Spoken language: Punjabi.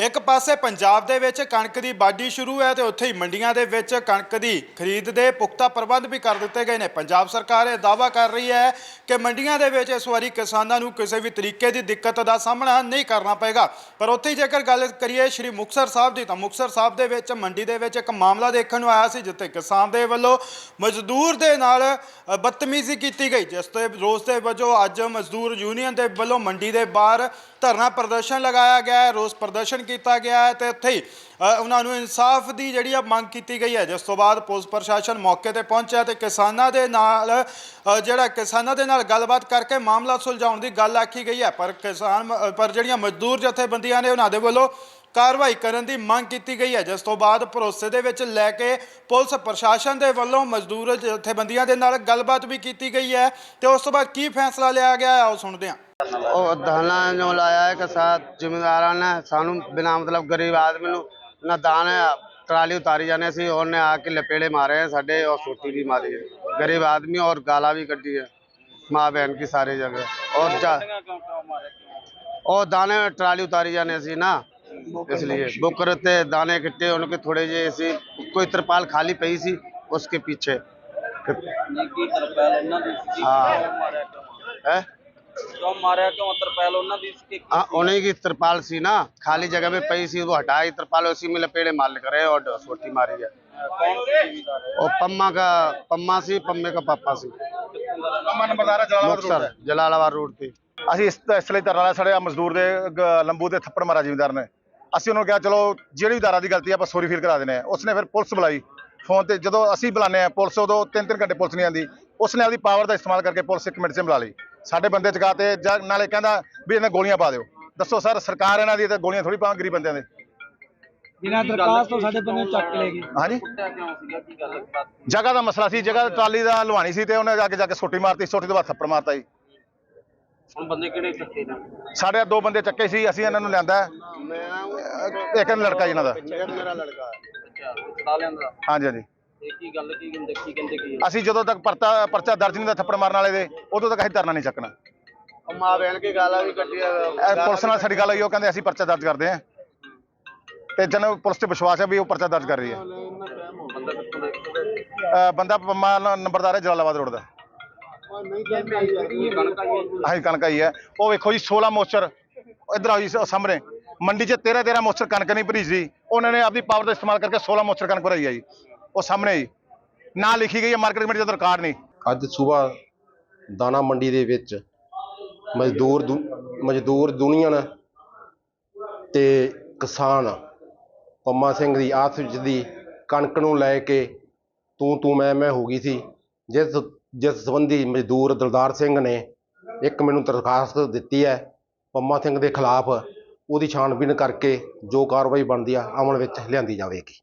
ਇੱਕ ਪਾਸੇ ਪੰਜਾਬ ਦੇ ਵਿੱਚ ਕਣਕ ਦੀ ਬਾਡੀ ਸ਼ੁਰੂ ਹੈ ਤੇ ਉੱਥੇ ਹੀ ਮੰਡੀਆਂ ਦੇ ਵਿੱਚ ਕਣਕ ਦੀ ਖਰੀਦ ਦੇ ਪੁਖਤਾ ਪ੍ਰਬੰਧ ਵੀ ਕਰ ਦਿੱਤੇ ਗਏ ਨੇ। ਪੰਜਾਬ ਸਰਕਾਰ ਇਹ ਦਾਅਵਾ ਕਰ ਰਹੀ ਹੈ ਕਿ ਮੰਡੀਆਂ ਦੇ ਵਿੱਚ ਇਸ ਵਾਰੀ ਕਿਸਾਨਾਂ ਨੂੰ ਕਿਸੇ ਵੀ ਤਰੀਕੇ ਦੀ ਦਿੱਕਤ ਦਾ ਸਾਹਮਣਾ ਨਹੀਂ ਕਰਨਾ ਪਏਗਾ। ਪਰ ਉੱਥੇ ਜੇਕਰ ਗੱਲ ਕਰੀਏ ਸ਼੍ਰੀ ਮੁਕਤਸਰ ਸਾਹਿਬ ਦੀ ਤਾਂ ਮੁਕਤਸਰ ਸਾਹਿਬ ਦੇ ਵਿੱਚ ਮੰਡੀ ਦੇ ਵਿੱਚ ਇੱਕ ਮਾਮਲਾ ਦੇਖਣ ਨੂੰ ਆਇਆ ਸੀ, ਜਿੱਥੇ ਕਿਸਾਨ ਦੇ ਵੱਲੋਂ ਮਜ਼ਦੂਰ ਦੇ ਨਾਲ ਬਦਤਮੀਜ਼ੀ ਕੀਤੀ ਗਈ, ਜਿਸ ਤੇ ਰੋਸ ਦੇ ਵਜੋਂ ਅੱਜ ਮਜ਼ਦੂਰ ਯੂਨੀਅਨ ਦੇ ਵੱਲੋਂ ਮੰਡੀ ਦੇ ਬਾਹਰ ਧਰਨਾ ਪ੍ਰਦਰਸ਼ਨ ਲਗਾਇਆ ਗਿਆ ਹੈ। ਰੋਸ ਪ੍ਰਦਰਸ਼ਨ ਕੀਤਾ ਗਿਆ ਹੈ ਤੇ ਉੱਥੇ ਹੀ ਉਹਨਾਂ ਨੂੰ ਇਨਸਾਫ ਦੀ ਜਿਹੜੀ ਆ ਮੰਗ ਕੀਤੀ ਗਈ ਹੈ। ਜਿਸ ਤੋਂ ਬਾਅਦ ਪੁਲਿਸ ਪ੍ਰਸ਼ਾਸਨ ਮੌਕੇ ਤੇ ਪਹੁੰਚਿਆ ਤੇ ਕਿਸਾਨਾਂ ਦੇ ਨਾਲ ਜਿਹੜਾ ਕਿਸਾਨਾਂ ਦੇ ਨਾਲ ਗੱਲਬਾਤ ਕਰਕੇ ਮਾਮਲਾ ਸੁਲਝਾਉਣ ਦੀ ਗੱਲ ਆਖੀ ਗਈ ਹੈ। ਪਰ ਕਿਸਾਨ ਪਰ ਜਿਹੜੀਆਂ ਮਜ਼ਦੂਰ ਜਥੇਬੰਦੀਆਂ ਨੇ ਉਹਨਾਂ ਦੇ ਵੱਲੋਂ ਕਾਰਵਾਈ ਕਰਨ ਦੀ ਮੰਗ ਕੀਤੀ ਗਈ ਹੈ ਜਿਸ ਤੋਂ ਬਾਅਦ ਭਰੋਸੇ ਦੇ ਵਿੱਚ ਲੈ ਕੇ ਪੁਲਿਸ ਪ੍ਰਸ਼ਾਸਨ ਦੇ ਵੱਲੋਂ ਮਜ਼ਦੂਰ ਜਥੇਬੰਦੀਆਂ ਦੇ ਨਾਲ ਗੱਲਬਾਤ ਵੀ ਕੀਤੀ ਗਈ ਹੈ ਤੇ ਉਸ ਤੋਂ ਬਾਅਦ ਕੀ ਫੈਸਲਾ ਲਿਆ ਗਿਆ ਹੈ ਆਓ ਸੁਣਦੇ ਹਾਂ ਉਹ ਦਾਣਾ ਜੋ ਲਾਇਆ ਹੈ ਕਿ ਸਾਥ ਜ਼ਿਮੀਂਦਾਰਾਂ ਨੇ ਸਾਨੂੰ ਬਿਨਾ ਮਤਲਬ ਗਰੀਬ ਆਦਮੀ ਨੂੰ ਨਾ ਦਾਣੇ ਟਰਾਲੀ ਉਤਾਰੀ ਜਾਂਦੇ ਸੀ ਉਹਨੇ ਆ ਕੇ ਲਪੇੜੇ ਮਾਰੇ ਹੈ ਸਾਡੇ और सोटी भी मारी है गरीब आदमी और गाला भी कटी है माँ बहन की सारी जगह और जा और दाने ट्राली उतारी जाने सी ना इसलिए बुकर थे दाने इकट्ठे उनके थोड़े जे ऐसी कोई तरपाल खाली पई सी उसके पीछे ਕੀ ਤਰਪੈਲ ਉਹਨਾਂ ਦੀ ਸੀ ਹਾਂ। ਕਿਉਂ ਮਾਰਿਆ ਕਿਉਂ है ਕਿਉਂ ਮਾਰਿਆ ਕਿਉਂ ਤਰਪੈਲ ਉਹਨਾਂ ਦੀ ਸੀ ਕਿ हाँ उन्हीं की तरपाल सी ना खाली जगह में पई सी वो हटाई तरपाल उसी में लपेड़े मार करे और सोटी मारी है ਕੌਣ ਸੀ ਜ਼ਿਮੀਦਾਰ ਹੈ और पम्मा का पम्मा सी पम्मे का पापा सी ਅਮਨ ਬਜ਼ਾਰਾ ਜਲਾਲਾਬਾਦ ਰੋਡ मुक्तसर जलालाबाद रोड पे ਅਸੀਂ ਇਸ ਇਸ ਲਈ ਧਰਨਾ ਲਾਇਆ ਸਾਡੇ ਆਹ ਮਜ਼ਦੂਰ ਦੇ ਗ- ਲੰਬੂ ਦੇ ਥੱਪੜ ਮਾਰਾ ਜ਼ਿਮੀਂਦਾਰ ਨੇ ਅਸੀਂ ਉਹਨੂੰ ਕਿਹਾ ਚਲੋ ਜਿਹੜੀ ਵੀ ਦਾਰਾ ਦੀ ਗਲਤੀ ਆ ਆਪਾਂ ਸੌਰੀ ਫੀਲ ਕਰਾ ਦਿੰਦੇ ਆ ਉਸਨੇ ਫਿਰ ਪੁਲਿਸ ਬੁਲਾਈ। ਫੋਨ ਤੇ ਜਦੋਂ ਅਸੀਂ ਬੁਲਾਉਂਦੇ ਆ ਪੁਲਿਸ ਉਦੋਂ ਤਿੰਨ ਤਿੰਨ ਘੰਟੇ ਪੁਲਿਸ ਨਹੀਂ ਆਂਦੀ ਉਸਨੇ ਆਪਦੀ ਪਾਵਰ ਦਾ ਇਸਤੇਮਾਲ ਕਰਕੇ ਪੁਲਿਸ ਇੱਕ ਮਿੰਟ 'ਚ ਬੁਲਾ ਲਈ। ਸਾਡੇ ਬੰਦੇ ਚਕਾਤੇ ਜਾਂ ਨਾਲੇ ਕਹਿੰਦਾ ਵੀ ਇਹਨਾਂ ਗੋਲੀਆਂ ਪਾ ਦਿਓ। ਦੱਸੋ ਸਰ ਸਰਕਾਰ ਇਹਨਾਂ ਦੀ ਤੇ ਗੋਲੀਆਂ ਥੋੜੀ ਪਾਵਾਂ ਗਰੀਬ ਬੰਦਿਆਂ ਦੇ? ਬਿਨਾਂ ਦਰਖਾਸਤ ਤੋਂ ਸਾਡੇ ਬੰਦੇ ਚੱਕ ਲੈ ਗਏ ਹਾਂਜੀ ਜਗ੍ਹਾ ਦਾ ਮਸਲਾ ਸੀ ਜਗ੍ਹਾ ਟਰਾਲੀ ਦਾ ਲਵਾਣੀ ਸੀ ਤੇ ਉਹਨੇ ਜਾ ਕੇ ਜਾ ਕੇ ਸੋਟੀ ਮਾਰਤੀ ਸੋਟੀ ਤੋਂ ਬਾਅਦ ਥੱਪੜ ਮਾਰਤਾ ਜੀ। ਸਾਡੇ ਦੋ ਬੰਦੇ ਚੱਕੇ ਸੀ ਅਸੀਂ ਇਹਨਾਂ ਨੂੰ ਲਿਆਂਦਾ ਇੱਕ ਲੜਕਾ ਇਹਨਾਂ ਦਾ। ਲੜਕਾ। ਅੱਛਾ ਚੜਾ ਹਾਂਜੀ ਹਾਂਜੀ। ਅਸੀਂ ਜਦੋਂ ਤੱਕ ਪਰਤਾ ਪਰਚਾ ਦਰਜ ਨਹੀਂ ਦਾ ਥੱਪੜ ਮਾਰਨ ਵਾਲੇ ਦੇ ਉਦੋਂ ਤੱਕ ਅਸੀਂ ਧਰਨਾ ਨਹੀਂ ਚੱਕਣਾ। ਪੁਲਿਸ ਨਾਲ ਸਾਡੀ ਗੱਲ ਆਈ ਉਹ ਕਹਿੰਦੇ ਅਸੀਂ ਪਰਚਾ ਦਰਜ ਕਰਦੇ ਹਾਂ। ਤੇ ਜਨ ਪੁਲਿਸ ਤੇ ਵਿਸ਼ਵਾਸ ਹੈ ਵੀ ਉਹ ਪਰਚਾ ਦਰਜ ਕਰ ਰਹੀ ਹੈ। ਬੰਦਾ ਕਿੱਥੋਂ ਦਾ ਪੰਮਾ ਨੰਬਰਦਾਰ ਹੈ ਜਲਾਲਾਬਾਦ ਰੋਡ ਦਾ। ਕਣਕ ਹੈ। ਆਹੀ ਕਣਕ ਆਈ ਹੈ। ਉਹ ਵੇਖੋ ਜੀ 16 ਮੋਸਚਰ ਇਧਰ ਆਈ ਸ- ਸਾਹਮਣੇ। ਮੰਡੀ 'ਚ 13 13 ਮੋਸਚਰ ਕਣਕ ਨਹੀਂ ਭਰੀਜੀ ਉਹਨਾਂ ਨੇ ਆਪਣੀ ਪਾਵਰ ਦਾ ਇਸਤੇਮਾਲ ਕਰਕੇ 16 ਮੋਸਚਰ ਕਣਕ ਭਰਾਈ ਹੈ ਜੀ। ਉਹ ਸਾਹਮਣੇ ਜੀ। ਨਾ ਲਿਖੀ ਗਈ ਹੈ ਮਾਰਕੀਟ ਕਮੇਟੀ ਦਾ ਰਿਕਾਰਡ ਨਹੀਂ। ਅੱਜ ਸਵੇਰ ਦਾਣਾ ਮੰਡੀ ਦੇ ਵਿੱਚ ਮਜ਼ਦੂਰ ਦੁ- ਮਜ਼ਦੂਰ ਯੂਨੀਅਨ ਤੇ ਕਿਸਾਨ ਪੰਮਾ ਸਿੰਘ ਦੀ ਆਪਸ ਵਿੱਚ ਦੀ ਕਣਕ ਨੂੰ ਲੈ ਕੇ ਤੂੰ ਤੂੰ ਮੈਂ ਮੈਂ ਹੋ ਗਈ ਸੀ। ਜਿਸ ਜਿਸ ਸੰਬੰਧੀ ਮਜ਼ਦੂਰ ਦਲਦਾਰ ਸਿੰਘ ਨੇ ਇੱਕ ਮੈਨੂੰ ਦਰਖਾਸਤ ਦਿੱਤੀ ਹੈ ਪੰਮਾ ਸਿੰਘ ਦੇ ਖਿਲਾਫ, ਉਹਦੀ ਛਾਣਬੀਨ ਕਰਕੇ ਜੋ ਕਾਰਵਾਈ ਬਣਦੀ ਆ ਅਮਲ ਵਿੱਚ ਲਿਆਂਦੀ ਜਾਵੇਗੀ।